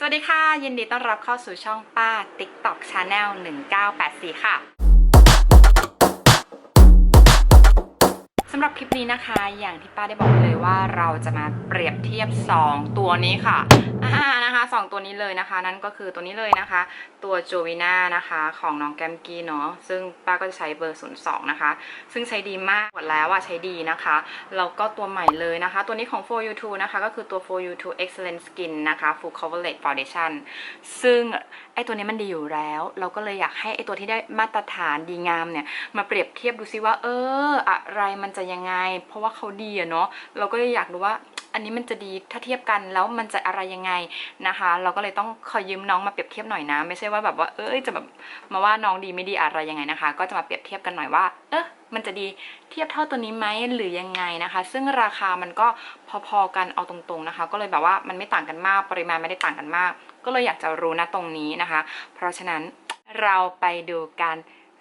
สวัสดีค่ะ ยินดีต้อนรับเข้าสู่ช่องป้า TikTok Channel 1984 ค่ะ สำหรับคลิปนี้นะคะ อย่างที่ป้าได้บอกเลยว่าเราจะมาเปรียบเทียบ 2 ตัวนี้ค่ะอ่านะคะสองตัวนี้เลยนะคะ นั่นก็คือตัวนี้เลยนะคะ ตัวโจวิน่านะคะของน้องแกมกี้เนาะซึ่งป้าก็จะใช้เบอร์ 02 นะคะ ซึ่งใช้ดีมากหมดแล้วอะใช้ดีนะคะแล้วก็ตัวใหม่เลยนะคะ ตัวนี้ของ For You 2นะคะ ก็คือตัว For You 2 Excellent Skin นะคะ Full Coverage Foundation ซึ่งไอตัวนี้มันดีอยู่แล้ว เราก็เลยอยากให้ไอตัวที่ได้มาตรฐานดีงามเนี่ยมาเปรียบเทียบดูซิว่าเอออะไรมันจะยังไง เพราะว่าเขาดีอะเนาะเราก็เลยอยากรู้ว่าอันนี้มันจะดีถ้าเทียบกันแล้วมันจะอะไรยังไงนะคะ เราก็เลยต้องขอยืมน้องมาเปรียบเทียบหน่อยนะ ไม่ใช่ว่าแบบว่าเอ้ยจะแบบมาว่าน้องดีไม่ดีอะไรยังไงนะคะ ก็จะมาเปรียบเทียบกันหน่อยว่า เออมันจะดีเทียบเท่าตัวนี้ไหมหรือยังไงนะคะ ซึ่งราคามันก็พอๆกันเอาตรงๆนะคะ ก็เลยแบบว่ามันไม่ต่างกันมากปริมาณไม่ได้ต่างกันมาก ก็เลยอยากจะรู้นะตรงนี้นะคะ เพราะฉะนั้นเราไปดูการ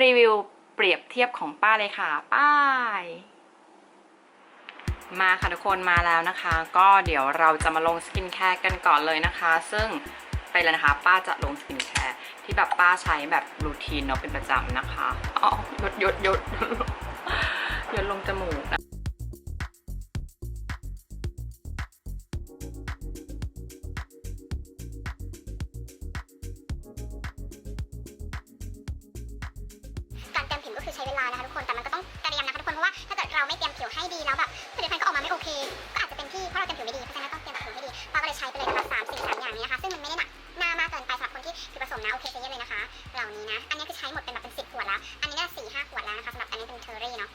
รีวิวเปรียบเทียบของป้าเลยค่ะ ป้าย มาค่ะทุกคนมาแล้วนะคะ ก็เดี๋ยวเราจะมาลงสกินแคร์กันก่อนเลยนะคะ ซึ่งไปเลยนะคะ ป้าจะลงสกินแคร์ที่แบบป้าใช้แบบรูทีนเนาะเป็นประจำนะคะอ๋อหยดหยดหยดหยดลงจมูกนะการเตรียมผิวก็คือใช้เวลานะคะทุกคนแต่มันก็ต้องเตรียมนะคะทุกคนเพราะว่าถ้าเกิดเราไม่เตรียมผิวให้ดีแล้วแบบ ไม่ดีเพราะฉะนั้นต้องเตรียมผิวให้ดีป้าก็เลยใช้ไปเลยนะคะสามสิ่งสามอย่างนี้นะคะซึ่งมันไม่ได้หนักหน้ามากเกินไปสำหรับคนที่ผิวผสมนะโอเคใช้เยอะเลยนะคะ เหล่านี้นะ อันนี้คือใช้หมดเป็นแบบเป็นสิบขวดแล้ว อันนี้น่าสี่ห้าขวดแล้วนะคะสำหรับอันนี้เป็นเทอร์รี่เนาะ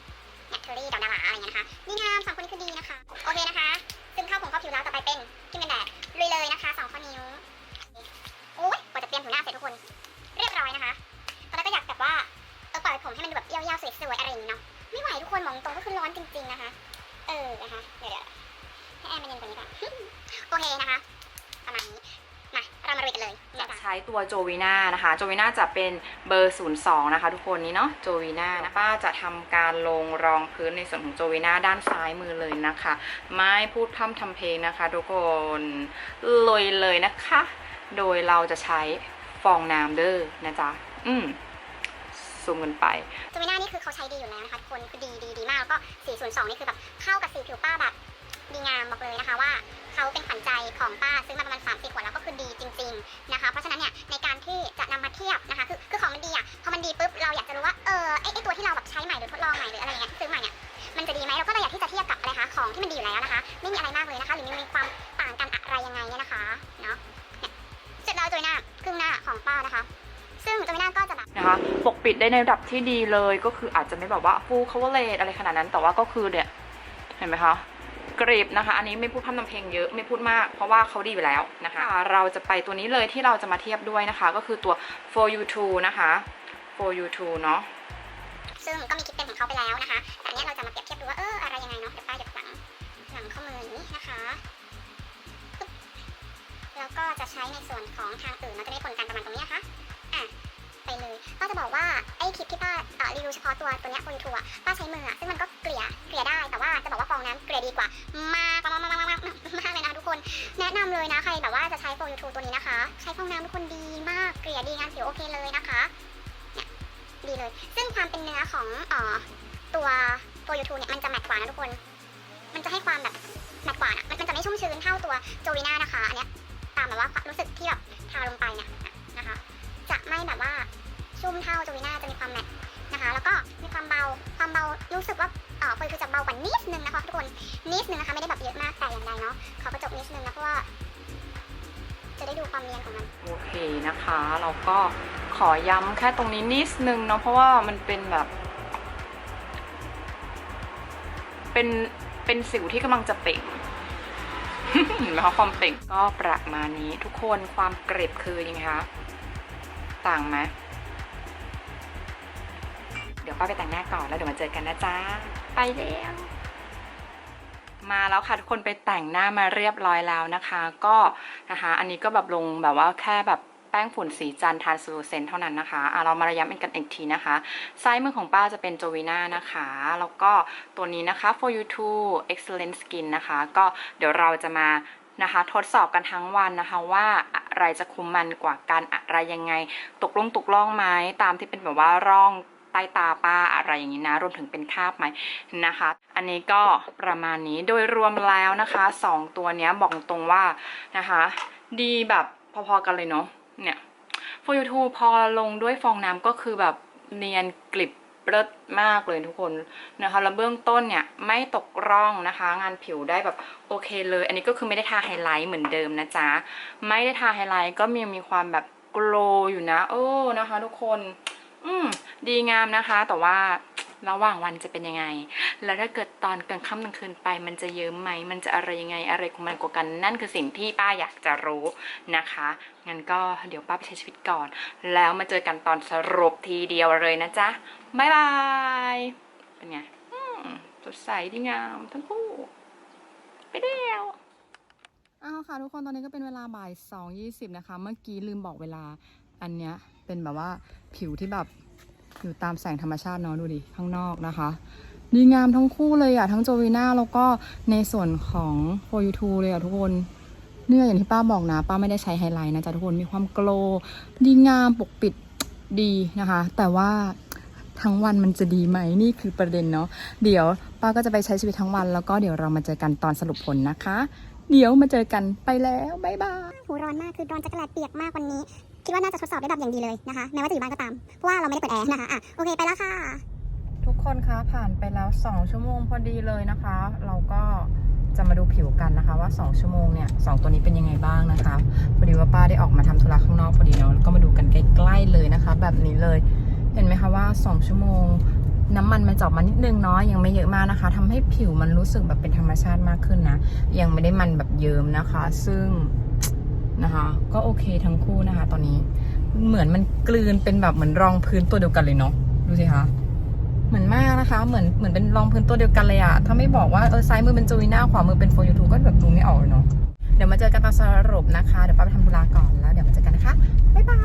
เนี่ยเทอร์รี่ดอกดาราอะไรอย่างเงี้ยนะคะนี่งามสองคนนี้คือดีนะคะโอเคนะคะ ซึมเข้าผงเข้าผิวแล้วต่อไปเป็นที่เป็นแดดลุยเลยนะคะสองข้อนิ้วโอ้ยกว่าจะเตรียมผิวหน้าเสร็จทุกคน เรียบร้อยนะคะตอนแรกก็อยากแบบว่าเออปล่อยผมให้มันดูแบบยาวๆสวยๆอะไรอย่างนี้เนาะไม่ไหวทุกคนมองตรงก็คือร้อนจริงๆนะคะ เออนะคะเดี๋ยว ให้แอร์มันเย็นกว่านี้ก่อนโอเคนะคะ ประมาณนี้ มา เรามาลุยกันเลยจะนะจ๊ะใช้ตัวโจวีน่านะคะ โจวีน่าจะเป็นเบอร์ 02 นะคะ ทุกคนนี้เนาะ โจวีน่านะป้าจะทำการลงรองพื้นในส่วนของโจวีน่าด้านซ้ายมือเลยนะคะ ไม่พูดพร่ำทำเพลงนะคะ ทุกคนลุยเลยนะคะ โดยเราจะใช้ฟองน้ำเด้อนะจ๊ะ อืมซูมกันไปจูมิน่านี่คือเขาใช้ดีอยู่แล้วนะคะทุกคน คือดีดีดีมาก แล้วก็ 402 นี่คือแบบเข้ากับสีผิวป้าแบบ ดีงามบอกเลยนะคะว่าเขาเป็นขวัญใจของป้าซื้อมาประมาณ3 4ขวดแล้วก็คือดีจริง ๆนะคะ เพราะฉะนั้นเนี่ยในการที่จะนำมาเทียบนะคะคือคือของมันดีอะพอมันดีปุ๊บเราอยากจะรู้ว่าเออไอไอตัวที่เราแบบใช้ใหม่หรือทดลองใหม่หรืออะไรเงี้ยซื้อใหม่เนี่ยมันจะดีไหมเราก็เลยอยากที่จะเทียบกับอะไรคะของที่มันดีอยู่แล้วนะคะ ไม่มีอะไรมากเลยนะคะหรือมีความต่างกันอะไรยังไงเนี่ยนะคะเนาะเสร็จแล้วจูมิน่าครึ่งหน้าของป้านะคะซึ่งจูมิน่าก็จะแบบนะคะปกปิดได้ในระดับที่ดีเลยก็คืออาจจะไม่แบบว่า full coverage อะไรขนาดนั้นแต่ว่าก็คือเนี่ยเห็นไหมคะ กรีบนะคะ อันนี้ไม่พูดพร่ำทำเพลงเยอะไม่พูดมาก เพราะว่าเขาดีอยู่แล้วนะคะ เราจะไปตัวนี้เลยที่เราจะมาเทียบด้วยนะคะ ก็คือตัว for you 2นะคะ for you 2เนาะซึ่งก็มีคลิปเต็มของเขาไปแล้วนะคะแต่อันเนี้ยเราจะมาเปรียบเทียบดูว่าเอออะไรยังไงเนาะเดี๋ยวป้ายเดี๋ยวหลังหลังข้อมืออย่างนี้นะคะปึ๊บแล้วก็จะใช้ในส่วนของทางอื่นมันจะได้ผลการประมาณตรงนี้นะคะอะ ไปเลยก็จะบอกว่าไอ้คลิปที่ป้ารีวิวเฉพาะตัวตัวเนี้ยโฟยูทูอะป้าใช้มืออะซึ่งมันก็เกลี่ยเกลี่ยได้แต่ว่าจะบอกว่าฟองน้ำเกลี่ยดีกว่ามากมากมากมากมากมากเลยนะทุกคน แนะนำเลยนะใครแบบว่าจะใช้โฟยูทูตัวนี้นะคะ ใช้ฟองน้ำทุกคนดีมากเกลี่ยดีงานผิวโอเคเลยนะคะเนี่ยดีเลย ซึ่งความเป็นเนื้อของอ่อตัวโฟยูทูเนี่ยมันจะแมตต์กว่านะทุกคน มันจะให้ความแบบแมตต์กว่านะมันจะไม่ชุ่มชื้นเท่าตัวโจวีน่านะคะอันเนี้ยตามแบบว่ารู้สึกที่แบบทาลงไปเนี่ย จะไม่แบบว่าชุ่มเท่าโจวีน่าจะมีความแมตต์นะคะ แล้วก็มีความเบาความเบารู้สึกว่าเออโฟยูทูจะเบากว่านิดนึงนะคะทุกคนนิดนึงนะคะไม่ได้แบบเยอะมากแต่อย่างใดเนาะขอกระจกนิดนึงนะเพราะว่าจะได้ดูความเนียนของมันโอเคนะคะเราก็ขอย้ำแค่ตรงนี้นิดนึงเนาะเพราะว่ามันเป็นแบบ เป็นเป็นสิวที่กำลังจะเป่งเห็นไหมคะความเป่งก็ประมาณนี้ทุกคนความเกร็บคือยังไงคะ ต่างไหมเดี๋ยวป้าไปแต่งหน้าก่อนแล้วเดี๋ยวมาเจอกันนะจ๊ะ ไปแล้ว มาแล้วค่ะทุกคนไปแต่งหน้ามาเรียบร้อยแล้วนะคะ ก็นะคะอันนี้ก็แบบลงแบบว่าแค่แบบแป้งฝุ่นสีจันทานซูเซนเท่านั้นนะคะอะเรามาระย้ำกันอีกทีนะคะซ้ายมือของป้าจะเป็นโจวีน่านะคะ แล้วก็ตัวนี้นะคะ for you too excellent skin นะคะ ก็เดี๋ยวเราจะมานะคะทดสอบกันทั้งวันนะคะว่า อะไรจะคุมมันกว่ากันอะไรยังไง ตกลงตกล่องไหมตามที่เป็นแบบว่าร่องใต้ตาป้าอะไรอย่างนี้นะ รวมถึงเป็นคาบไหมนะคะ อันนี้ก็ประมาณนี้โดยรวมแล้วนะคะสองตัวเนี้ยบอกตรงว่านะคะ ดีแบบพอๆกันเลยเนาะเนี่ย for you too พอลงด้วยฟองน้ำก็คือแบบเนียนกลิบ เลิศมากเลยทุกคนนะคะแล้วเบื้องต้นเนี่ยไม่ตกร่องนะคะ งานผิวได้แบบโอเคเลย อันนี้ก็คือไม่ได้ทาไฮไลท์เหมือนเดิมนะจ๊ะไม่ได้ทาไฮไลท์ก็มีมีความแบบโกลว์อยู่นะ โอ้นะคะ ทุกคน อืมดีงามนะคะ แต่ว่า ระหว่างวันจะเป็นยังไง แล้วถ้าเกิดตอนกลางค่ำกลางคืนไป มันจะเยิ้มไหม มันจะอะไรยังไง อะไรของมันกว่ากัน นั่นคือสิ่งที่ป้าอยากจะรู้นะคะ งั้นก็เดี๋ยวป้าไปใช้ชีวิตก่อน แล้วมาเจอกันตอนสรุปทีเดียวเลยนะจ๊ะ บ๊ายบาย เป็นไงสดใสดีงามทั้งคู่ ไปเดียวอ้าวค่ะทุกคนตอนนี้ก็เป็นเวลาบ่ายสองยี่สิบนะคะ เมื่อกี้ลืมบอกเวลา อันเนี้ยเป็นแบบว่าผิวที่แบบ อยู่ตามแสงธรรมชาติเนาะดูดิข้างนอกนะคะ ดีงามทั้งคู่เลยอะทั้งโจวีน่าแล้วก็ในส่วนของโฟยูทูเลยอะทุกคนเนี่ยอย่างที่ป้าบอกนะ ป้าไม่ได้ใช้ไฮไลท์นะจ๊ะทุกคนมีความโกลดีงามปกปิดดีนะคะ แต่ว่าทั้งวันมันจะดีไหมนี่คือประเด็นเนาะเดี๋ยวป้าก็จะไปใช้ชีวิตทั้งวัน แล้วก็เดี๋ยวเรามาเจอกันตอนสรุปผลนะคะ เดี๋ยวมาเจอกันไปแล้วบ๊ายบายหูร้อนมากคือร้อนจักรแลดเปียกมากวันนี้ คิดว่าน่าจะทดสอบได้แบบอย่างดีเลยนะคะแม้ว่าจะอยู่บ้านก็ตาม เพราะว่าเราไม่ได้เปิดแอร์นะคะอะโอเคไปแล้วค่ะ ทุกคนคะผ่านไปแล้ว 2 ชั่วโมงพอดีเลยนะคะ เราก็จะมาดูผิวกันนะคะว่า 2 ชั่วโมงเนี่ยสองตัวนี้เป็นยังไงบ้างนะคะพอดีว่าป้าได้ออกมาทำธุระข้างนอกพอดีเนาะแล้วก็มาดูกันใกล้ๆเลยนะคะ แบบนี้เลยเห็นไหมคะว่า 2 ชั่วโมงน้ำมันมันจาะมานิดนึงเนาะยังไม่เยอะมากนะคะทำให้ผิวมันรู้สึกแบบเป็นธรรมชาติมากขึ้นนะ ยังไม่ได้มันแบบเยิ้มนะคะ ซึ่ง นะคะ ก็โอเคทั้งคู่นะคะ ตอนนี้ เหมือนมันกลืนเป็นแบบเหมือนรองพื้นตัวเดียวกันเลยเนาะดูสิคะเหมือนมากนะคะ เหมือนเหมือนเป็นรองพื้นตัวเดียวกันเลยอะถ้าไม่บอกว่าเออซ้ายมือเป็นจูวิน่าขวามือเป็นโฟยูทูก็แบบดูไม่ออกเลยเนาะเดี๋ยวมาเจอกันตอนสรุปนะคะ เดี๋ยวป้าไปทำธุระก่อนแล้วเดี๋ยวมาเจอกันนะคะ บ๊ายบาย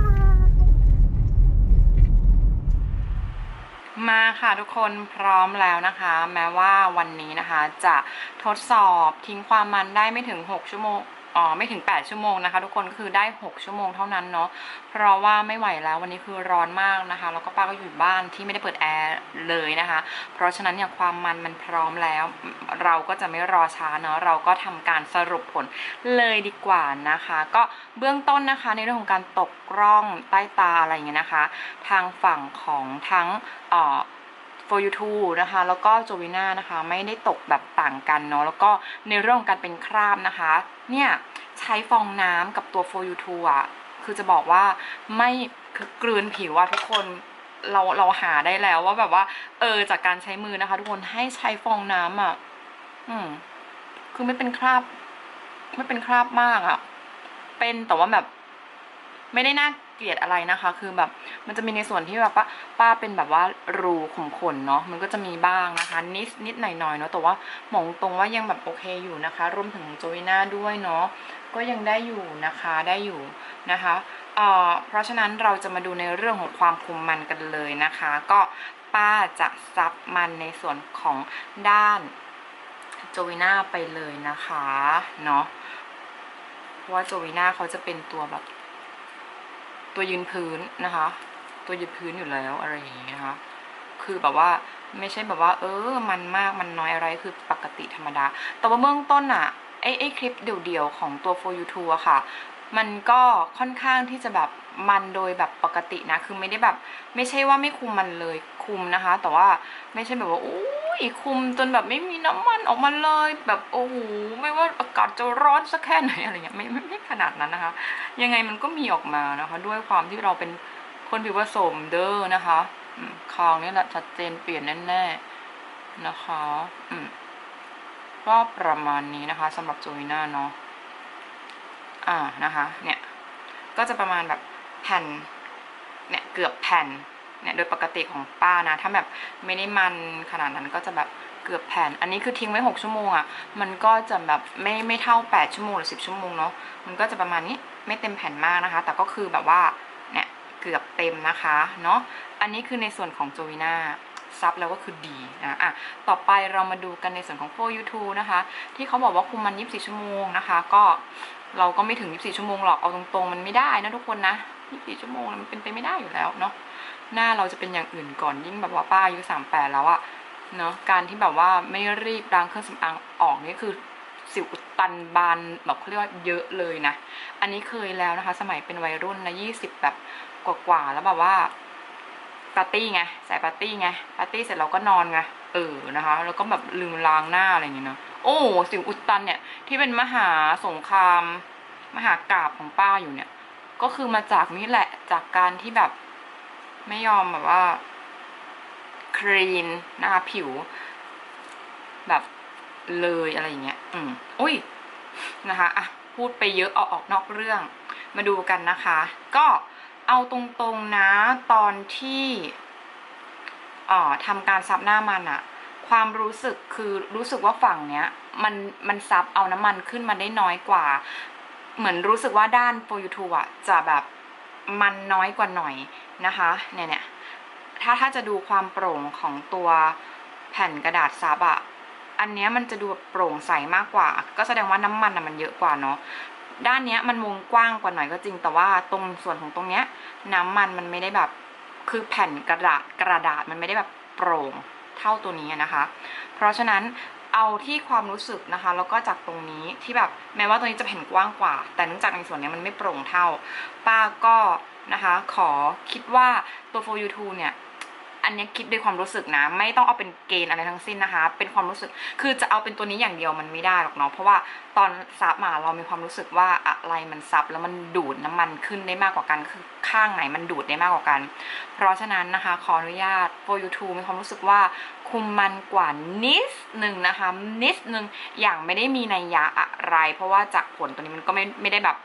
มาค่ะทุกคนพร้อมแล้วนะคะ แม้ว่าวันนี้นะคะจะทดสอบทิ้งความมันได้ไม่ถึง 6 ชั่วโมง อ๋อไม่ถึง 8 ชั่วโมงนะคะ ทุกคนก็คือได้ 6 ชั่วโมงเท่านั้นเนาะเพราะว่าไม่ไหวแล้ววันนี้คือร้อนมากนะคะแล้วก็ป้าก็อยู่บ้านที่ไม่ได้เปิดแอร์เลยนะคะ เพราะฉะนั้นเนี่ยความมันมันพร้อมแล้ว เราก็จะไม่รอช้าเนาะเราก็ทำการสรุปผลเลยดีกว่านะคะ ก็เบื้องต้นนะคะในเรื่องของการตกร่องใต้ตาอะไรอย่างเงี้ยนะคะ ทางฝั่งของทั้งอ่อ for you two นะคะ แล้วก็โจวิน่านะคะ ไม่ได้ตกแบบต่างกันเนาะ แล้วก็ในเรื่องของการเป็นคราบนะคะ เนี่ยใช้ฟองน้ำกับตัว for you two อะ คือจะบอกว่าไม่คือกลืนผิวอะทุกคนเราเราหาได้แล้วว่าแบบว่า เออจากการใช้มือนะคะ ทุกคนให้ใช้ฟองน้ำอะ อืม คือไม่เป็นคราบ ไม่เป็นคราบมากอะเป็นแต่ว่าแบบ ไม่ได้น่า เกลียดอะไรนะคะ คือแบบมันจะมีในส่วนที่แบบว่าป้าเป็นแบบว่ารูขุมขนเนาะมันก็จะมีบ้างนะคะ นิดนิดหน่อยหน่อยเนาะแต่ว่าหมองตรงว่ายังแบบโอเคอยู่นะคะ รวมถึงโจวิน่าด้วยเนาะก็ยังได้อยู่นะคะได้อยู่นะคะเอ่อเพราะฉะนั้นเราจะมาดูในเรื่องของความคุมมันกันเลยนะคะ ก็ป้าจะซับมันในส่วนของด้านโจวิน่าไปเลยนะคะเนาะเพราะว่าโจวิน่าเขาจะเป็นตัวแบบ ตัวยืนพื้นนะคะ ตัวยืนพื้นอยู่แล้วอะไรอย่างเงี้ยนะคะคือแบบว่าไม่ใช่แบบว่า เออ มันมากมันน้อยอะไรคือปกติธรรมดา แต่ว่าเบื้องต้นอะไอไอคลิปเดี่ยวๆ ของตัว for you t u อะค่ะ มันก็ค่อนข้างที่จะแบบมันโดยแบบปกตินะ คือไม่ได้แบบ ไม่ใช่ว่าไม่คุมมันเลยคุมนะคะ แต่ว่าไม่ใช่แบบว่าอุ้ ยคุมจนแบบไม่มีน้ำมันออกมาเลย แบบโอ้โหไม่ว่าอากาศจะร้อนสักแค่ไหนอะไรเงี้ยไม่ไม่ไม่ขนาดนั้นนะคะ ยังไงมันก็มีออกมานะคะ ด้วยความที่เราเป็นคนผิวผสมเด้อนะคะคางนี่แหละชัดเจนเปลี่ยนแน่ๆนะคะอืมก็ประมาณนี้นะคะสำหรับโจวิน่าเนาะอ่านะคะ เนี่ย ก็จะประมาณแบบแผ่นเนี่ยเกือบแผ่น เนี่ยโดยปกติของป้านะ ถ้าแบบไม่ได้มันขนาดนั้นก็จะแบบเกือบแผ่น อันนี้คือทิ้งไว้ 6 ชั่วโมงอะ่ะ มันก็จะแบบไม่ไม่เท่า 8 ชั่วโมงหรือ 10 ชั่วโมงเนาะ มันก็จะประมาณนี้ไม่เต็มแผ่นมากนะคะ แต่ก็คือแบบว่าเนี่ยเกือบเต็มนะคะเนาะ อันนี้คือในส่วนของโจวิน่าซับแล้วก็คือดีนะอะต่อไปเรามาดูกันในส่วนของโฟยูทูนะคะ ที่เขาบอกว่าคุมมัน 24 ชั่วโมงนะคะ ก็เราก็ไม่ถึง 24 ชั่วโมงหรอก เอาตรงๆ มันไม่ได้นะทุกคนนะ 24 ชั่วโมงมันเป็นไปไม่ได้อยู่แล้วเนาะ หน้าเราจะเป็นอย่างอื่นก่อนยิ่งแบบว่าป้าอายุ38แปดแล้วอะเนาะการที่แบบว่าไม่รีบล้างเครื่องสำอางออกนี่คือสิวอุดตันบานแบบเขาเรียกว่าเยอะเลยนะ อันนี้เคยแล้วนะคะ สมัยเป็นวัยรุ่นนะ20แบบกว่าๆแล้วแบบว่าปาร์ตี้ไงสายปาร์ตี้ไงปาร์ตี้เสร็จเราก็นอนไงเออนะคะ แล้วก็แบบลืมล้างหน้าอะไรอย่างเงี้ยเนาะโอ้สิวอุดตันเนี่ย ที่เป็นมหาสงคราม มหากราบของป้าอยู่เนี่ย ก็คือมาจากนี่แหละจากการที่แบบ ไม่ยอมแบบว่าคลีนนะคะผิว แบบเลยอะไรอย่างเงี้ย อืมอุ้ยนะคะอะพูดไปเยอะเอาออกนอกเรื่อง มาดูกันนะคะ ก็เอาตรงๆนะตอนที่อ่อทำการซับหน้ามันอะความรู้สึกคือรู้สึกว่าฝั่งเนี้ย มันมันซับเอาน้ำมันขึ้นมาได้น้อยกว่า เหมือนรู้สึกว่าด้าน for you to อะจะแบบมันน้อยกว่าหน่อย นะคะเนี่ยเนี่ยถ้าถ้าจะดูความโปร่งของตัวแผ่นกระดาษซับอะอันเนี้ยมันจะดูแบบโปร่งใสมากกว่า ก็แสดงว่าน้ำมันอะมันเยอะกว่าเนาะด้านเนี้ยมันวงกว้างกว่าหน่อยก็จริง แต่ว่าตรงส่วนของตรงเนี้ย น้ำมันมันไม่ได้แบบคือแผ่นกระดาษกระดาษมันไม่ได้แบบโปร่งเท่าตัวนี้นะคะ เพราะฉะนั้นเอาที่ความรู้สึกนะคะแล้วก็จากตรงนี้ที่แบบแม้ว่าตัวนี้จะแผ่นกว้างกว่า แต่เนื่องจากในส่วนเนี้ยมันไม่โปร่งเท่า ป้าก็ นะคะ ขอคิดว่าตัว for you to เนี่ย อันนี้คิดด้วยความรู้สึกนะ ไม่ต้องเอาเป็นเกณฑ์อะไรทั้งสิ้นนะคะ เป็นความรู้สึก คือจะเอาเป็นตัวนี้อย่างเดียวมันไม่ได้หรอกเนาะ เพราะว่าตอนซับมาเรามีความรู้สึกว่าอะไรมันซับแล้วมันดูดน้ำมันขึ้นได้มากกว่ากัน คือข้างไหนมันดูดได้มากกว่ากัน เพราะฉะนั้นนะคะ ขออนุญาต for you to มีความรู้สึกว่าคุมมันกว่านิดหนึ่งนะคะ นิดหนึ่งอย่างไม่ได้มีนัยยะอะไร เพราะว่าจากผลตัวนี้มันก็ไม่ไม่ได้แบบ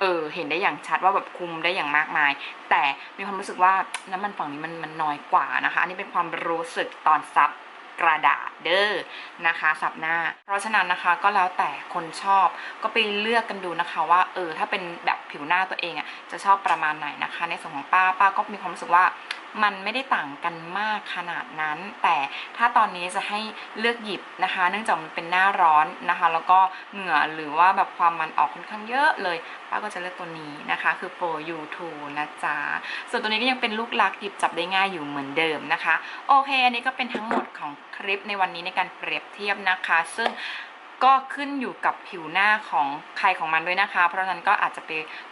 เออเห็นได้อย่างชัดว่าแบบคุมได้อย่างมากมาย แต่มีความรู้สึกว่าน้ำมันฝั่งนี้มันมันน้อยกว่านะคะ อันนี้เป็นความรู้สึกตอนซับกระดาษเด้อนะคะสับหน้า เพราะฉะนั้นนะคะก็แล้วแต่คนชอบก็ไปเลือกกันดูนะคะว่าเออถ้าเป็นแบบผิวหน้าตัวเองอะ่ะจะชอบประมาณไหนนะคะ ในส่วนของป้าป้าก็มีความรู้สึกว่า มันไม่ได้ต่างกันมากขนาดนั้น แต่ถ้าตอนนี้จะให้เลือกหยิบนะคะ เนื่องจากมันเป็นหน้าร้อนนะคะ แล้วก็เหงื่อหรือว่าแบบความมันออกค่อนข้างเยอะเลยป้าก็จะเลือกตัวนี้นะคะ คือ for you to นะจ๊ะส่วนตัวนี้ก็ยังเป็นลูกลักหยิบจับได้ง่ายอยู่เหมือนเดิมนะคะ โอเค อันนี้ก็เป็นทั้งหมดของคลิปในวันนี้ในการเปรียบเทียบนะคะ ซึ่ง ก็ขึ้นอยู่กับผิวหน้าของใครของมันด้วยนะคะ เพราะฉะนั้นก็อาจจะไป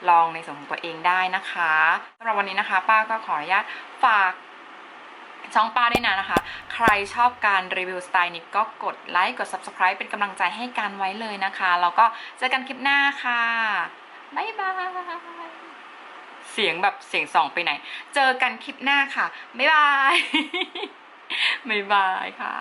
ลองในส่วนของตัวเองได้นะคะสำหรับวันนี้นะคะ ป้าก็ขออนุญาตฝากช่องป้าด้วยนะนะคะ ใครชอบการรีวิวสไตล์นี้ก็กดไลค์กด subscribe เป็นกำลังใจให้การไว้เลยนะคะ แล้วก็เจอกันคลิปหน้าค่ะบ๊ายบายเสียงแบบเสียงสองไปไหน เจอกันคลิปหน้าค่ะบ๊ายบายบ๊ายบายค่ะ